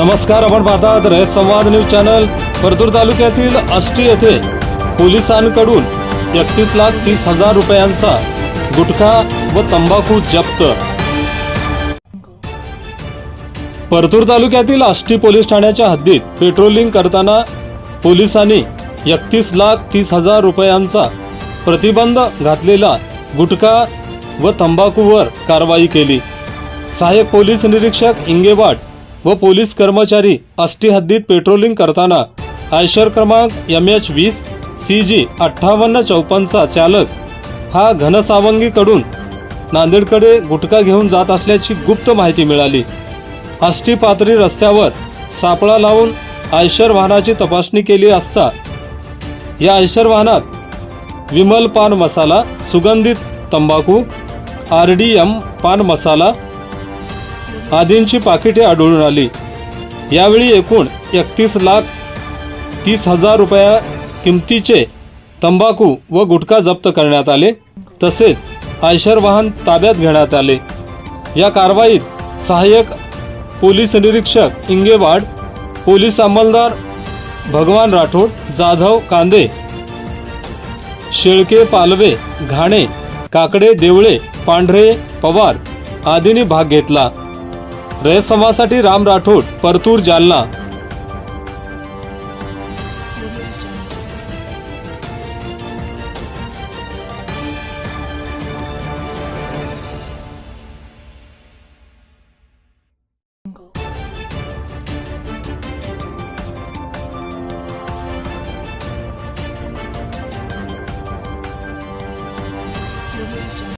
नमस्कार आपण पाहतात रे संवाद न्यूज चॅनल. परतूर तालुक्यातील आष्टी येथे पोलिसांकडून एकतीस लाख तीस हजार रुपयांचा गुटखा व तंबाखू जप्त. परतूर तालुक्यातील आष्टी पोलीस ठाण्याच्या हद्दीत पेट्रोलिंग करताना पोलिसांनी एकतीस लाख तीस हजार रुपयांचा प्रतिबंध घातलेला गुटखा व तंबाखूवर कारवाई केली. सहाय्यक पोलीस निरीक्षक इंगेवाट व पोलीस कर्मचारी आष्टी हद्दीत पेट्रोलिंग करताना. आयशर क्रमांक एम एच वीस सी जी अठ्ठावन्न चौपन्नचा चालक. हा घनसावंगीकडून नांदेडकडे गुटखा घेऊन जात असल्याची गुप्त माहिती मिळाली. आष्टी पातळी रस्त्यावर सापळा लावून आयशर वाहनाची तपासणी केली असता या आयशर वाहनात विमल पान मसाला सुगंधित तंबाखू आर डी एम पान मसाला आदींची पाकिटे आढळून आली. यावेळी एकूण एकतीस लाख तीस हजार रुपया किमतीचे तंबाखू व गुटखा जप्त करण्यात आले. तसेच आयशर वाहन ताब्यात घेण्यात आले. या कारवाईत सहाय्यक पोलीस निरीक्षक इंगेवाड पोलीस अंमलदार भगवान राठोड जाधव कांदे शेळके पालवे घाणे काकडे देवळे पांढरे पवार आदींनी भाग घेतला. रयसंवासाठी राम राठोड परतूर जालना Thank you.